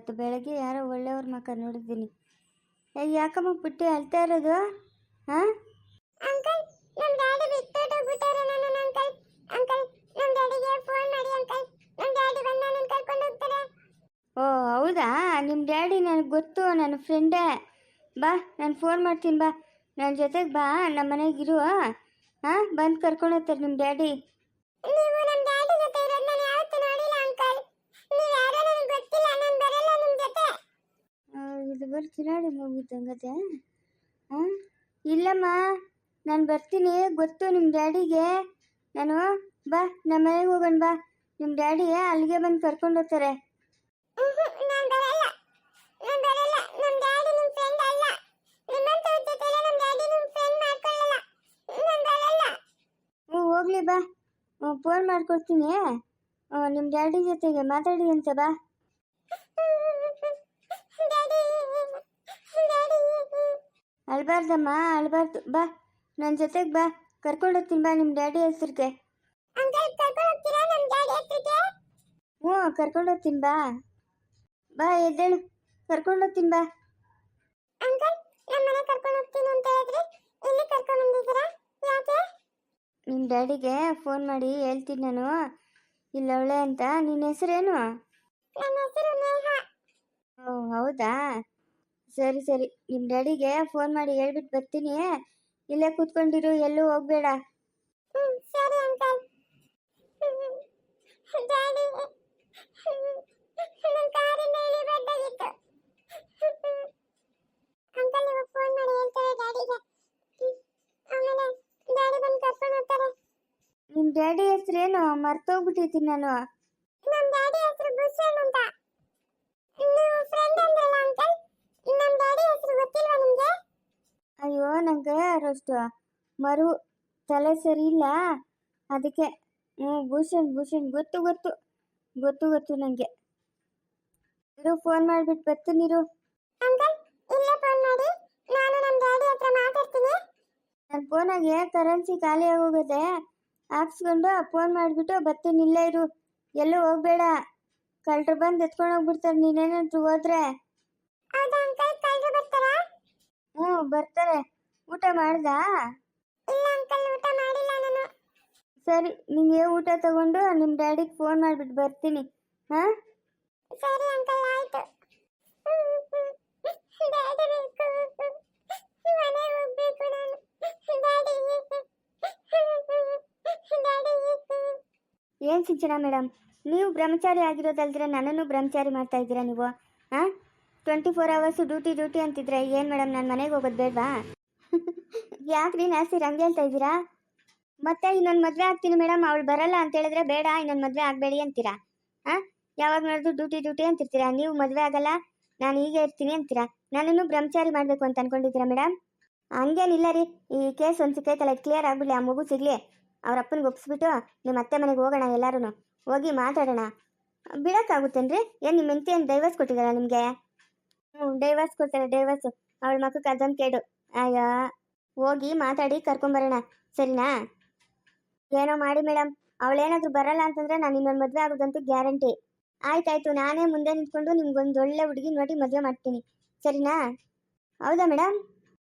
ಇವತ್ತು ಬೆಳಗ್ಗೆ ಯಾರೋ ಒಳ್ಳೆಯವ್ರ ಮಕ್ಕ ನೋಡಿದ್ದೀನಿ. ಯಾಕಮ್ಮ ಪುಟ್ಟಿ ಅಳ್ತಾ ಇರೋದು? ಹಾಂ ಅಂಕಲ್ ನಮ್ ಡ್ಯಾಡಿ ಬಿಟ್ಟೋಗ್ಬಿಟ್ಟಾರೆ ನನ್ನ ಅಂಕಲ್. ಅಂಕಲ್ ನಮ್ಮ ಡ್ಯಾಡಿಗೆ ಫೋನ್ ಮಾಡಿ ಅಂಕಲ್. ನಮ್ಮ ಡ್ಯಾಡಿ ಬಂದು ನನ್ನ ಕರ್ಕೊಂಡು ಹೋಗ್ತಾರೆ. ಓ ಹೌದಾ? ನಿಮ್ಮ ಡ್ಯಾಡಿ ನನಗೆ ಗೊತ್ತು ನನ್ನ ಫ್ರೆಂಡೇ ಬಾ ನಾನು ಫೋನ್ ಮಾಡ್ತೀನಿ ಬಾ. ನನ್ನ ಜೊತೆಗೆ ಬಾ ನಮ್ಮ ಮನೆಗೆ ಇರು ಹಾಂ ಬಂದು ಕರ್ಕೊಂಡು ಹೋಗ್ತಾರೆ ನಿಮ್ಮ ಡ್ಯಾಡಿ. ನೀವು ನಮ್ ಡ್ಯಾಡಿ ಜೊತೆ ಇರೋದು ನಾನು ಯಾವತ್ತೂ ನೋಡಿಲ್ಲ ಅಂಕಲ್ ನೀವು ಯಾರೋ ನನಗೆ ಗೊತ್ತಿಲ್ಲ ನಾನು ಬರಲ್ಲ ನಿಮ್ ಜೊತೆ ಇದು ಬರೀ ಚಿರಾಡಿ ಮುಗೀತು ಹಂಗತೆ ಹಾಂ ಇಲ್ಲಮ್ಮ ನಾನು ಬರ್ತೀನಿ. ಗೊತ್ತು ನಿಮ್ಮ ಡ್ಯಾಡಿಗೆ. ನಾನು ಬಾ ನಮ್ಮ ಮನೆಗೆ ಹೋಗೋಣ ಬಾ. ನಿಮ್ಮ ಡ್ಯಾಡಿ ಅಲ್ಲಿಗೆ ಬಂದು ಕರ್ಕೊಂಡು ಹೋಗ್ತಾರೆ. ಹ್ಞೂ ಹೋಗ್ಲಿ ಬಾ. ಫೋನ್ ಮಾಡ್ಕೊಡ್ತೀನಿ. ನಿಮ್ಮ ಡ್ಯಾಡಿ ಜೊತೆಗೆ ಮಾತಾಡಿ ಅಂತ ಬಾ. ಡ್ಯಾಡಿ ಅಳ್ಬಾರ್ದಮ್ಮ ಅಳ್ಬಾರ್ದು. ಬಾ ನನ್ನ ಜೊತೆಗೆ ಬಾ. ಕರ್ಕೊಂಡು ಹೋಗ್ತೀನಿ ಬಾ ನಿಮ್ಮ ಡ್ಯಾಡಿ ಹೆಸ್ರಿಗೆ. ಹ್ಞೂ ಕರ್ಕೊಂಡು ಹೋಗ್ತೀನಿ ಬಾ. ಬಾ ಎದ್ದೇಳು. ಕರ್ಕೊಂಡು ಹೋಗ್ತೀನಿ ಬಾ ನಮ್ಮ ಮನೆ ಕರ್ಕೊಂಡು ಹೋಗ್ತೀನಿ ಅಂತ ಹೇಳಿದ್ರಿ. ಇಲ್ಲಿ ಕರ್ಕೊಂಡು ಬಂದಿದ್ದೀರಾ? ಯಾಕೆ? ನಿಮ್ಮ ಡ್ಯಾಡಿಗೆ ಫೋನ್ ಮಾಡಿ ಹೇಳ್ತೀನಿ ನಾನು. ಇಲ್ಲವಳೆ ಅಂತ. ನಿನ್ನ ಹೆಸರೇನು ಓ ಹೌದಾ? ಸರಿ ಸರಿ. ನಿಮ್ಮ ಡ್ಯಾಡಿಗೆ ಫೋನ್ ಮಾಡಿ ಹೇಳ್ಬಿಟ್ಟು ಬರ್ತೀನಿ. ಇಲ್ಲೇ ಕೂತ್ಕೊಂಡಿರು ಎಲ್ಲೂ ಹೋಗ್ಬೇಡ. ಸರಿ ಅಂಕಲ್ ಡ್ಯಾಡಿ ನನ್ನ ಕಾರಿಂದ ಇಳಿಬಾರ್ದಾಗಿತ್ತು ಅಂಕಲ್ ಇವಾಗ ಫೋನ್ ಮಾಡಿ ಹೇಳ್ತಾರೆ ಡ್ಯಾಡಿಗೆ. ಆಮೇಲೆ ಡ್ಯಾಡಿ ಬಂದು ಕರ್ಕೊಂಡು ಹೋಗ್ತಾರೆ. ನಿಮ್ಮ ಡ್ಯಾಡಿ ಹೆಸ್ರೇನು? ಮರ್ತೋಗ್ಬಿಟ್ಟಿದ್ದೀನಿ ನಾನು. ಅಷ್ಟು. ಮರು ತಲೆ ಸರಿ ಇಲ್ಲ. ಅದಕ್ಕೆ ಹ್ಞೂ ಭೂಷಣ್ ಭೂಷಣ್ ಗೊತ್ತು ಗೊತ್ತು. ಗೊತ್ತು ಗೊತ್ತು ನನಗೆ ಇರು ಫೋನ್ ಮಾಡಿಬಿಟ್ಟು ಬರ್ತೀನಿರು ಅಂಕಲ್ ಇಲ್ಲೇ ಫೋನ್ ಮಾಡಿ. ನಾನು ನಮ್ಮ ಡ್ಯಾಡಿ ಹತ್ರ ಮಾತಾಡ್ತೀನಿ. ನನ್ನ ಫೋನಾಗೆ ಕರೆನ್ಸಿ ಖಾಲಿ ಆಗೋಗುತ್ತೆ ಹಾಕ್ಸ್ಕೊಂಡು ಫೋನ್ ಮಾಡಿಬಿಟ್ಟು ಬರ್ತೀನಿ ಇಲ್ಲೇ ಇರು. ಎಲ್ಲೂ ಹೋಗ್ಬೇಡ. ಕಳ್ಳರು ಬಂದು ಎತ್ಕೊಂಡು ಹೋಗ್ಬಿಡ್ತಾರೆ. ನೀನೇನಾದ್ರು ಹೋದ್ರೆ? ಹೌದಾ ಅಂಕಲ್ ಬರ್ತಾರಾ? ಹ್ಞೂ ಬರ್ತಾರೆ. ಊಟ ಮಾಡ್ದಾ? ಇಲ್ಲ ಅಂಕಲ್ ಊಟ ಮಾಡಿಲ್ಲ ನಾನು. ಸರಿ ನಿಂಗೆ ಊಟ ತಗೊಂಡು ನಿಮ್ಮ ಡ್ಯಾಡಿಗೆ ಫೋನ್ ಮಾಡಿಬಿಟ್ಟು ಬರ್ತೀನಿ ಹಾಂ? ಸರಿ ಅಂಕಲ್ ಆಯ್ತು. ಡ್ಯಾಡಿ ಬೇಕು. ಮನೆಗೆ ಹೋಗ್ಬೇಕು ನಾನು. ಡ್ಯಾಡಿ ಡ್ಯಾಡಿ ಏನು ಸಿಂಚನ ಮೇಡಮ್ ನೀವು ಬ್ರಹ್ಮಚಾರಿ ಆಗಿರೋದಲ್ದ್ರೆ ನನ್ನನ್ನು ಬ್ರಹ್ಮಚಾರಿ ಮಾಡ್ತಾ ಇದ್ದೀರಾ ನೀವು ಹಾಂ? Twenty four hours duty duty ಅಂತಿದ್ರೆ ಏನು ಮೇಡಮ್ ನಾನು ಮನೆಗೆ ಹೋಗೋದು ಬೇಡವಾ? ಯಾಕ್ರಿ ನಾಸಿ ಹಂಗೆ ಹೇಳ್ತಾ ಇದ್ದೀರಾ? ಮತ್ತೆ ಇನ್ನೊಂದು ಮದುವೆ ಆಗ್ತೀನಿ ಮೇಡಮ್, ಅವಳು ಬರಲ್ಲ ಅಂತ ಹೇಳಿದ್ರೆ ಬೇಡ, ಇನ್ನೊಂದು ಮದುವೆ ಆಗಬೇಡಿ ಅಂತೀರಾ? ಹಾಂ ಯಾವಾಗ ನೋಡಿದ್ರು ಡ್ಯೂಟಿ ಡ್ಯೂಟಿ ಅಂತಿರ್ತೀರಾ? ನೀವು ಮದುವೆ ಆಗಲ್ಲ, ನಾನು ಹೀಗೆ ಇರ್ತೀನಿ ಅಂತೀರಾ? ನನ್ನನ್ನು ಬ್ರಹ್ಮಚಾರಿ ಮಾಡಬೇಕು ಅಂತ ಅನ್ಕೊಂಡಿದ್ದೀರಾ ಮೇಡಮ್? ಹಂಗೇನಿಲ್ಲ ರೀ, ಈ ಕೇಸ್ ಒಂದು ಸಿಕ್ಕೈತಲ್ಲ ಕ್ಲಿಯರ್ ಆಗ್ಬಿಡ್ಲಿ, ಆ ಮಗು ಸಿಗಲಿ. ಅವ್ರ ಅಪ್ಪನಿಗೆ ಒಪ್ಸ್ಬಿಟ್ಟು ನಿಮ್ಮ ಅತ್ತೆ ಮನೆಗೆ ಹೋಗೋಣ ಎಲ್ಲರೂ ಹೋಗಿ ಮಾತಾಡೋಣ. ಬಿಡೋಕ್ಕಾಗುತ್ತೇನ್ರಿ ಏನು ನಿಮ್ಮ ಹೆಂಡತಿ ಏನು ಡೈವರ್ಸ್ ಕೊಟ್ಟಿದ್ದಾರಾ ನಿಮಗೆ? ಹ್ಞೂ ಡೈವರ್ಸ್ ಕೊಡ್ತಾರೆ ಡೈವರ್ಸು ಅವಳ ಮಕ್ಕಕ್ಕೆ ಅದೊಂದು ಕೇಡು. ಅಯ್ಯೋ. ಹೋಗಿ ಮಾತಾಡಿ ಕರ್ಕೊಂಬರೋಣ. ಸರಿನಾ? ಏನೋ ಮಾಡಿ ಮೇಡಮ್ ಅವಳೇನಾದ್ರೂ ಬರಲ್ಲ ಅಂತಂದ್ರೆ ನಾನು ಇನ್ನೊಂದು ಮದುವೆ ಆಗೋದಂತೂ ಗ್ಯಾರಂಟಿ. ಆಯ್ತಾಯ್ತು, ನಾನೇ ಮುಂದೆ ನಿಂತ್ಕೊಂಡು ನಿಮ್ಗೊಂದು ಒಳ್ಳೆ ಹುಡುಗಿ ನೋಡಿ ಮದುವೆ ಮಾಡ್ತೀನಿ. ಸರಿನಾ? ಹೌದಾ ಮೇಡಮ್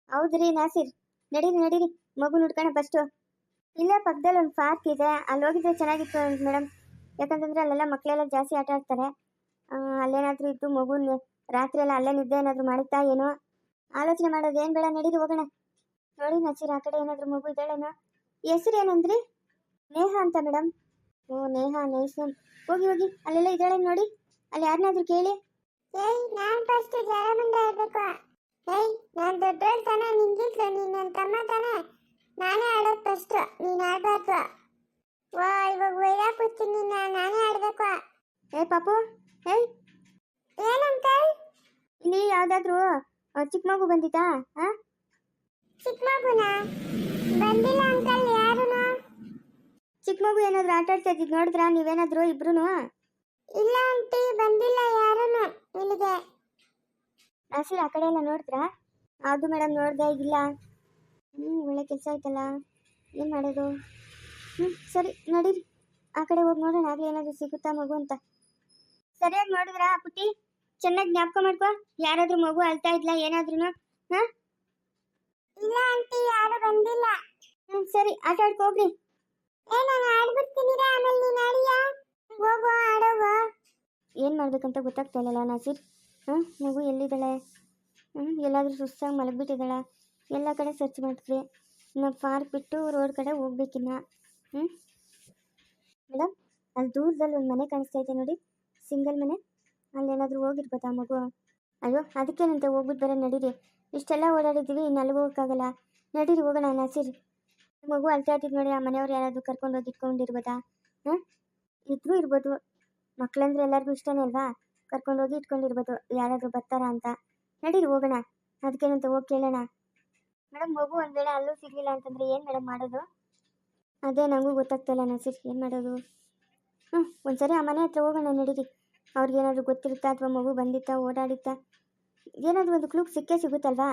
ಹೌದ್ರಿ ನಾಸಿರ್. ನಡೀರಿ ನಡೀರಿ, ಮಗು ನೋಡ್ಕೋಣ ಫಸ್ಟು. ಇಲ್ಲೇ ಪಕ್ಕದಲ್ಲಿ ಒಂದು ಪಾರ್ಕ್ ಇದೆ ಅಲ್ಲಿ ಹೋಗಿದ್ರೆ ಚೆನ್ನಾಗಿತ್ತು ಮೇಡಮ್ ಯಾಕಂತಂದ್ರೆ ಅಲ್ಲೆಲ್ಲ ಮಕ್ಕಳೆಲ್ಲ ಜಾಸ್ತಿ ಆಟ ಆಡ್ತಾರೆ. ಅಲ್ಲೇನಾದರೂ ಅಲ್ಲೇನಾದ್ರೂ ಇದ್ದು ಮಗು ರಾತ್ರಿ ಎಲ್ಲ ಅಲ್ಲೇ ನಿದ್ದೆ ಏನಾದರೂ ಮಾಡುತ್ತಾ ಏನೋ? ಆಲೋಚನೆ ಮಾಡೋದು ಏನು ಬೇಡ, ನಡೀರಿ ಹೋಗೋಣ. ನೋಡಿ ನಚಿನ ಆ ಕಡೆ ಏನಾದರೂ ಮಗು ಇದ್ದಾಳೇನೋ? ಹೆಸರು ಏನಂದ್ರಿ ನೇಹ ಅಂತ ಮೇಡಮ್ ಓ ನೇಹ ನೈಸ್ ಹೋಗಿ ಹೋಗಿ ಅಲ್ಲೆಲ್ಲ ಇದ್ದಾಳೆ ನೋಡಿ? ಅಲ್ಲಿ ಯಾರನ್ನಾದ್ರೂ ಕೇಳಿ. ಏಯ್ ನಾನ್ ಫಸ್ಟ್ ಜ್ವರ ಮುಂದೆ ಇರ್ಬೇಕು ಏಯ್ ನಾನ್ ದೊಡ್ಡವಳು ತಾನೆ ನಿಂಗಿದ್ಲು ನೀನ್ ನನ್ನ ತಮ್ಮ ತಾನೆ. ನಾನೇ ಆಡೋದು ಫಸ್ಟ್ ನೀನ್ ಆಡ್ಬಾರ್ದು. ವಾ ಇವಾಗ ಒಯ್ದಾಕ್ ಕೂತೀನಿ ನಾನೇ ಆಡ್ಬೇಕು. ಏ ಪಾಪು ಏಯ್. ಏನಂಕಲ್? ಇಲ್ಲಿ ಯಾವುದಾದ್ರೂ ಚಿಕ್ಕ ಮಗು ಬಂದಿತ್ತಾ ಹಾಂ ಚಿಕ್ಕ ಮಗುನಾ ಬಂದಿಲ್ಲ ಅಂಕಲ್ ಯಾರುನು? ಚಿಕ್ಕ ಮಗು ಏನಾದರೂ ಆಟ ಆಡ್ತಾ ಇದ್ದಿದ್ದು ನೋಡಿದ್ರಾ? ನೀವೇನಾದರೂ ಇಬ್ರು ಇಲ್ಲ ಆಂಟಿ ಬಂದಿಲ್ಲ ಯಾರನು? ಇಲ್ಲಿಗೆ ಹಸಿರು ಆ ಕಡೆ ಎಲ್ಲ ನೋಡಿದ್ರಾ? ಹೌದು ಮೇಡಮ್ ನೋಡ್ದೆ ಇಲ್ಲ. ಹ್ಞೂ ಒಳ್ಳೆ ಕೆಲಸ ಆಯ್ತಲ್ಲ. ಏನು ಮಾಡೋದು? ಹ್ಞೂ ಸರಿ ನಡೀರಿ. ಆ ಕಡೆ ಹೋಗಿ ನೋಡೋಣ ಆಗಲಿ ಏನಾದರೂ ಸಿಗುತ್ತಾ ಮಗು ಅಂತ. ಸರಿಯಾಗಿ ನೋಡಿದ್ರಾ ಪುಟ್ಟಿ? ಚೆನ್ನಾಗಿ ಜ್ಞಾಪಕ ಮಾಡ್ಕೋ. ಯಾರಾದ್ರೂ ಮಗು ಅಳ್ತಾ ಇದ್ಲಾ ಏನಾದ್ರೂ ಹಾ? ಇಲ್ಲ ಆಂಟಿ ಯಾರು ಬಂದಿಲ್ಲ. ಹ್ಮ್, ಸರಿ ಆಟ ಆಡ್ಕೊ ಹೋಗ್ರಿ. ಏ ನಾನು ಆಡ್ಬಿಡ್ತೀನಿರ ಆಮೇಲೆ ನೀನು ಆಡಿಯಾ? ಹೋಗೋ ಆಡೋಗೋ. ಏನು ಮಾಡ್ಬೇಕಂತ ಗೊತ್ತಾಗ್ತಾ ಇಲ್ಲಲ್ಲ ನಾಸಿರ್? ಹಾಂ ಮಗು ಎಲ್ಲಿದ್ದಾಳೆ? ಹ್ಞೂ ಎಲ್ಲಾದರೂ ಸುಸ್ತಾಗಿ ಮಲಗಿಬಿಟ್ಟಿದ್ದಾಳ. ಎಲ್ಲ ಕಡೆ ಸರ್ಚ್ ಮಾಡಿದ್ವಿ ನಾವು ಪಾರ್ಕ್ ಬಿಟ್ಟು ರೋಡ್ ಕಡೆ ಹೋಗ್ಬೇಕಿನ್ನ. ಹ್ಞೂ ಮೇಡಮ್ ಅಲ್ಲಿ ದೂರದಲ್ಲಿ ಒಂದು ಮನೆ ಕಾಣಿಸ್ತಾ ಇದೆ ನೋಡಿ. ಸಿಂಗಲ್ ಮನೆ. ಅಲ್ಲೇನಾದರೂ ಹೋಗಿರ್ಬೋದಾ ಮಗು? ಅಯ್ಯೋ ಅದಕ್ಕೇನಂತೆ ಹೋಗ್ಬಿಟ್ಟು ಬರೋ ನಡೀರಿ. ಇಷ್ಟೆಲ್ಲ ಓಡಾಡಿದ್ದೀವಿ ಇನ್ನು ಹೋಗೋಕ್ಕಾಗಲ್ಲ. ನಡೀರಿ ಹೋಗೋಣ ನಸೀರಿ ಮಗು ಇಟ್ಟಿದ್ದು ನೋಡಿ, ಆ ಮನೆಯವ್ರು ಯಾರಾದರೂ ಕರ್ಕೊಂಡು ಹೋಗಿ ಇಟ್ಕೊಂಡಿರ್ಬೋದಾ? ಹಾಂ? ಇದ್ರೂ ಇರ್ಬೋದು. ಮಕ್ಕಳಂದ್ರೆ ಎಲ್ಲರಿಗೂ ಇಷ್ಟನೇ ಅಲ್ವಾ? ಕರ್ಕೊಂಡೋಗಿ ಇಟ್ಕೊಂಡಿರ್ಬೋದು, ಯಾರಾದರೂ ಬರ್ತಾರಾ ಅಂತ. ನಡೀರಿ, ಹೋಗೋಣ. ಅದಕ್ಕೇನಂತ ಹೋಗಿ ಕೇಳೋಣ. ಮೇಡಮ್, ಮಗು ಒಂದು ವೇಳೆ ಅಲ್ಲೂ ಸಿಗಲಿಲ್ಲ ಅಂತಂದರೆ ಏನು ಮೇಡಮ್ ಮಾಡೋದು? ಅದೇ ನನಗೂ ಗೊತ್ತಾಗ್ತಾಯಿಲ್ಲ ನಸೀರ್, ಏನು ಮಾಡೋದು? ಹ್ಞೂ ಒಂದ್ಸರಿ ಆ ಮನೆ ಹತ್ರ ಹೋಗೋಣ, ನಡೀರಿ. ಅವ್ರಿಗೇನಾದರೂ ಗೊತ್ತಿರುತ್ತಾ ಅಥವಾ ಮಗು ಬಂದಿತ್ತಾ, ಓಡಾಡಿತ್ತಾ? ಏನಾದರೂ ಒಂದು ಕ್ಲೂಕ್ ಸಿಕ್ಕೇ ಸಿಗುತ್ತಲ್ವಾ?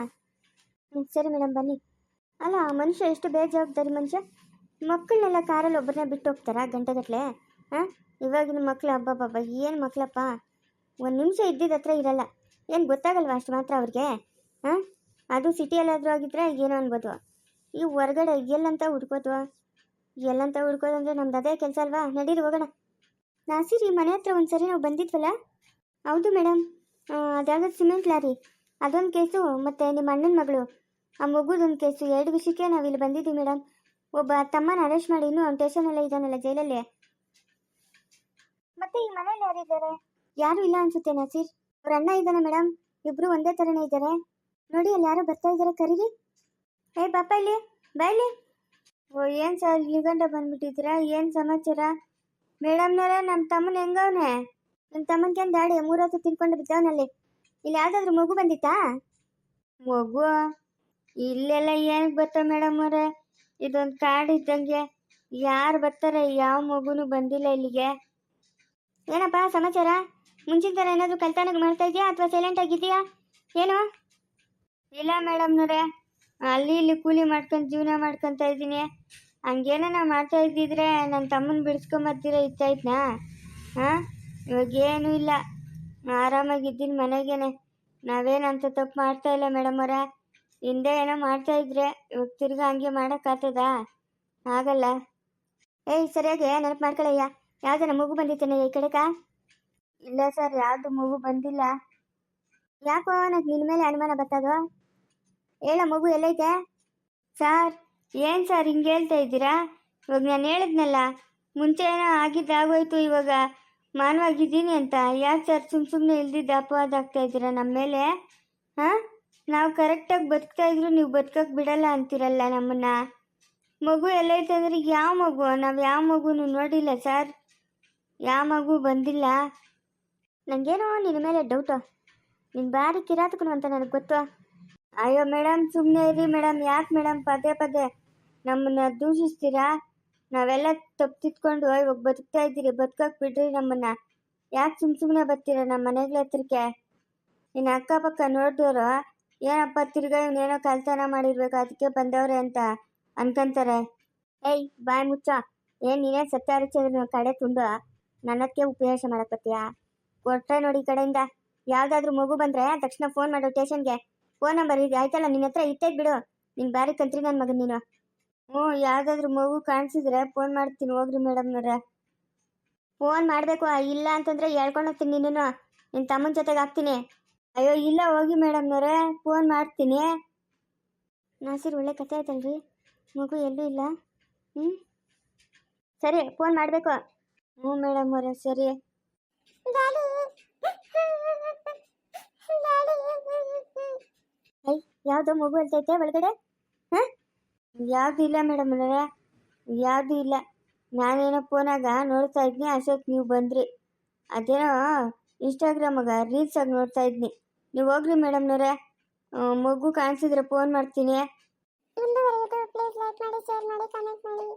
ಹ್ಞೂ ಸರಿ ಮೇಡಮ್ ಬನ್ನಿ. ಅಲ್ಲ, ಆ ಮನುಷ್ಯ ಎಷ್ಟು ಬೇಜವಾಬ್ದಾರಿ ಮನುಷ್ಯ? ಮಕ್ಕಳನ್ನೆಲ್ಲ ಕಾರಲ್ಲಿ ಒಬ್ಬರನ್ನ ಬಿಟ್ಟು ಹೋಗ್ತಾರಾ ಗಂಟೆಗಟ್ಟಲೆ ಹಾಂ? ಇವಾಗಿನ ಮಕ್ಕಳು ಅಬ್ಬಬ್ಬಬ್ಬ, ಏನು ಮಕ್ಕಳಪ್ಪ ಒಂದು ನಿಮಿಷ ಇದ್ದಿದ್ದ ಹತ್ರ ಇರಲ್ಲ. ಏನು ಗೊತ್ತಾಗಲ್ವಾ ಅಷ್ಟು ಮಾತ್ರ ಅವ್ರಿಗೆ? ಹಾಂ? ಅದು ಸಿಟಿಯಲ್ಲಾದರೂ ಆಗಿದ್ರೆ ಏನೋ ಅನ್ಬೋದು. ಈ ಹೊರಗಡೆ ಎಲ್ಲಂತ ಹುಡ್ಕೋದ್ವಾ ಎಲ್ಲಂತ ಹುಡ್ಕೋದಂದ್ರೆ ನಮ್ದು ಅದೇ ಕೆಲಸ ಅಲ್ವಾ? ನಡೀರಿ, ಹೋಗೋಣ. ನಾಸಿರಿ ಮನೆ ಹತ್ರ ಒಂದು ಸರಿ ನಾವು ಬಂದಿದ್ವಲ್ಲ? ಹೌದು ಮೇಡಮ್ ಅದ್ಯಾವುದೋ ಸಿಮೆಂಟ್ ಲಾರಿ. ಅದೊಂದು ಕೇಸು, ಮತ್ತು ನಿಮ್ಮ ಅಣ್ಣನ ಮಗಳು. ಆ ಮಗುದೊಂದು ಕೇಸು, ಎರಡು ವಿಷಯಕ್ಕೆ ನಾವು ಇಲ್ಲಿ ಬಂದಿದ್ದೀವಿ ಮೇಡಮ್ ಒಬ್ಬ ತಮ್ಮನ ಅರೆಸ್ಟ್ ಮಾಡಿ ಇನ್ನೂ ಅವ್ನು ಸ್ಟೇಷನಲ್ಲೇ ಇದ್ದಾನಲ್ಲ ಜೈಲಲ್ಲಿ. ಮತ್ತೆ ಈ ಮನೇಲಿ ಯಾರಿದ್ದಾರೆ? ಯಾರು ಇಲ್ಲ ಅನ್ಸುತ್ತೆ ನಸೀರ್. ಅವ್ರ ಅಣ್ಣ ಇದ್ದಾನೆ ಮೇಡಮ್ ಇಬ್ರು ಒಂದೇ ಥರನೇ ಇದ್ದಾರೆ. ನೋಡಿ ಅಲ್ಲಿ ಯಾರೋ ಬರ್ತಾ ಇದ್ದಾರೆ ಕರೀರಿ. ಏ ಪಾಪ ಇಲ್ಲಿ. ಬಾ ಇಲ್ಲಿ. ಓ, ಏನು ಸರ್ ಇಲ್ಲಿ ಗಂಟ ಬಂದ್ಬಿಟ್ಟಿದ್ದೀರಾ? ಏನು ಸಮಾಚಾರ? ಮೇಡಮ್ನವರೇ ನಮ್ಮ ತಮ್ಮನ ಹೆಂಗವನೆ? ನಿಮ್ಮ ತಮ್ಮನ್ಗೆ ದಾಡಿ ಮೂರೊತ್ತು ತಿನ್ಕೊಂಡು ಬಿದ್ದವನಲ್ಲಿ ಇಲ್ಲಿ ಯಾವ್ದಾದ್ರು ಮಗು ಬಂದಿತ್ತಾ? ಮಗು? ಇಲ್ಲೆಲ್ಲ ಏನಕ್ಕೆ ಬರ್ತಾವ ಮೇಡಮ್ ಅವರೇ? ಇದೊಂದು ಕಾರ್ಡ್ ಇದ್ದಂಗೆ. ಯಾರು ಬರ್ತಾರೆ ಯಾವ ಮಗುನು ಬಂದಿಲ್ಲ ಇಲ್ಲಿಗೆ. ಏನಪ್ಪ ಸಮಾಚಾರ? ಮುಂಚಿನ ಥರ ಏನಾದರೂ ಕಲ್ತಾನ ಮಾಡ್ತಾ ಇದೆಯಾ ಅಥವಾ ಸೈಲೆಂಟ್ ಆಗಿದೆಯಾ? ಏನು? ಇಲ್ಲ ಮೇಡಮ್ನವ್ರೆ ಅಲ್ಲಿ ಇಲ್ಲಿ ಕೂಲಿ ಮಾಡ್ಕೊಂಡು ಜೀವನ ಮಾಡ್ಕೊಂತ ಇದ್ದೀನಿ. ಹಂಗೇನ ಮಾಡ್ತಾ ಇದ್ದಿದ್ರೆ ನನ್ನ ತಮ್ಮನ ಬಿಡಿಸ್ಕೊಂಬರ್ತೀರ ಇತ್ತಾಯ್ತನಾ ಹಾಂ? ಇವಾಗ ಏನೂ ಇಲ್ಲ ಆರಾಮಾಗಿದ್ದೀನಿ ಮನೆಗೇನೆ. ನಾವೇನಂತ ತಪ್ಪು ಮಾಡ್ತಾ ಇಲ್ಲ ಮೇಡಮ್ ಅವರ. ಹಿಂದೆ ಏನೋ ಮಾಡ್ತಾ ಇದ್ರೆ ಇವಾಗ ತಿರ್ಗಾ ಹಂಗೆ ಮಾಡೋಕ್ಕಾಗ್ತದಾ ಆಗಲ್ಲ. ಏಯ್, ಸರಿಯಾಗಿ ನೆನಪು ಮಾಡ್ಕೊಳ್ಳಯ್ಯ ಯಾವ್ದಾರ ಮಗು ಬಂದಿತ್ತೇನೆ ಈ ಕಡೆಕ ಇಲ್ಲ ಸರ್, ಯಾವುದು ಮಗು ಬಂದಿಲ್ಲ. ಯಾಕೋ ನನಗೆ ನಿನ್ನ ಮೇಲೆ ಅನುಮಾನ ಬರ್ತದೋ? ಹೇಳ ಮಗು ಎಲ್ಲೈತೆ? ಸರ್, ಏನು ಸರ್ ಹಿಂಗೆ ಹೇಳ್ತಾ ಇದ್ದೀರಾ? ಇವಾಗ ನಾನು ಹೇಳಿದ್ನಲ್ಲ, ಮುಂಚೆ ಏನೋ ಆಗಿದ್ದಾಗೋಯ್ತು ಇವಾಗ. ಮಾನವಾಗಿದ್ದೀನಿ ಅಂತ. ಯಾಕೆ ಸರ್ ಸುಮ್ಮ ಸುಮ್ಮನೆ ಇಲ್ದಿದ್ದ ಅಪವಾದ ಆಗ್ತಾ ಇದ್ದೀರಾ ನಮ್ಮ ಮೇಲೆ? ಹಾಂ? ನಾವು ಕರೆಕ್ಟಾಗಿ ಬದುಕ್ತಾ ಇದ್ರು ನೀವು ಬದುಕಕ್ಕೆ ಬಿಡಲ್ಲ ಅಂತೀರಲ್ಲ ನಮ್ಮನ್ನ. ಮಗು ಎಲ್ಲ ಅಂದ್ರೆ ಯಾವ ಮಗು? ನಾವು ಯಾವ ಮಗುನು ನೋಡಿಲ್ಲ ಸರ್ ಯಾವ ಮಗು ಬಂದಿಲ್ಲ. ನನಗೇನೋ ನಿನ್ನ ಮೇಲೆ ಡೌಟು ನಿನ್ನ ಬಾರಿ ಕಿರಾತಕನು ಅಂತ ನನಗೆ ಗೊತ್ತು. ಅಯ್ಯೋ ಮೇಡಮ್ ಸುಮ್ಮನೆ ಇರಿ ಮೇಡಮ್ ಯಾಕೆ ಮೇಡಮ್ ಪದೇ ಪದೇ ನಮ್ಮನ್ನ ದೂಷಿಸ್ತೀರಾ? ನಾವೆಲ್ಲ ತಪ್ಪು ತಿದ್ಕೊಂಡು ಇವಾಗ ಬದುಕ್ತಾ ಇದ್ದೀರಿ ಬದುಕಕ್ಕೆ ಬಿಡ್ರಿ ನಮ್ಮನ್ನ. ಯಾಕೆ ಸುಮ್ ಸುಮ್ಮನೆ ಬರ್ತೀರ ನಮ್ಮ ಮನೆಗಳ ಹತ್ರಕ್ಕೆ? ಇನ್ನು ಅಕ್ಕಪಕ್ಕ ನೋಡಿದವರು ಏನಪ್ಪ ತಿರ್ಗಾ ಇವನೇನೋ ಕಲ್ತನ ಮಾಡಿರ್ಬೇಕು ಅದಕ್ಕೆ ಬಂದವ್ರೆ ಅಂತ ಅನ್ಕೊಂತಾರೆ. ಏಯ್, ಬಾಯ್ ಮುಚ್ಚ. ಏನ್ ನೀನೇ ಸತ್ಯ ಹರಿಸಿದ್ರು ಕಡೆ ತುಂಡು. ನನ್ನಕ್ಕೆ ಉಪಯೋಗ ಮಾಡಕತ್ತೀಯಾ ಕೊಟ್ರೆ ನೋಡಿ ಈ ಕಡೆಯಿಂದ. ಯಾವ್ದಾದ್ರು ಮಗು ಬಂದ್ರೆ ತಕ್ಷಣ ಫೋನ್ ಮಾಡು ಸ್ಟೇಷನ್ಗೆ. ಫೋನ್ ನಂಬರ್ ಇದೆ, ಆಯ್ತಲ್ಲ? ನಿನ್ನ ಹತ್ರ ಇತ್ತೈತ್ ಬಿಡು. ನಿನ್ ಬಾರಿ ಕಂತ್ರಿ ನನ್ನ ಮಗನ್ ನೀನು. ಹ್ಞೂ ಯಾವ್ದಾದ್ರು ಮಗು ಕಾಣಿಸಿದ್ರೆ ಫೋನ್ ಮಾಡ್ತೀನಿ. ಹೋಗ್ರಿ ಮೇಡಮ್ನವ್ರೆ ಫೋನ್ ಮಾಡಬೇಕು, ಇಲ್ಲ ಅಂತಂದ್ರೆ ಹೇಳ್ಕೊಂಡು ಹೋಗ್ತೀನಿ ನಿನ್ನನ್ನು. ನಿನ್ನ ತಮ್ಮನ ಜೊತೆಗೆ ಹಾಕ್ತೀನಿ. ಅಯ್ಯೋ, ಇಲ್ಲ, ಹೋಗಿ ಮೇಡಮ್ನವ್ರೆ ಫೋನ್ ಮಾಡ್ತೀನಿ. ನಾಸಿರ್, ಒಳ್ಳೆ ಕತೆ ಆಯ್ತಲ್ರಿ? ಮಗು ಎಲ್ಲೂ ಇಲ್ಲ. ಹ್ಞೂ ಸರಿ ಫೋನ್ ಮಾಡಬೇಕು. ಹ್ಞೂ ಮೇಡಮ್ ಅವರೇ, ಸರಿ. ಡ್ಯಾಡಿ ಯಾವುದೋ ಮಗು ಹೇಳ್ತೈತೆ ಒಳಗಡೆ? ಯಾವುದು ಇಲ್ಲ ಅವರೇ. ಯಾವ್ದು ಇಲ್ಲ. ನಾನೇನೋ ಫೋನಾಗ ನೋಡ್ತಾ ಇದ್ನಿ. ಅಷ್ಟೊತ್ತು ನೀವು ಬಂದ್ರಿ. ಅದೇನೋ ಇನ್ಸ್ಟಾಗ್ರಾಮಾಗ ರೀಲ್ಸಾಗಿ ನೋಡ್ತಾ ಇದ್ನಿ. ನೀವು ಹೋಗ್ರಿ ಮೇಡಮ್ನವ್ರೆ ಮಗು ಕಾಣಿಸಿದ್ರೆ ಫೋನ್ ಮಾಡ್ತೀನಿ. ಪ್ಲೀಸ್ ಲೈಕ್ ಮಾಡಿ ಶೇರ್ ಮಾಡಿ ಕಮೆಂಟ್ ಮಾಡಿ.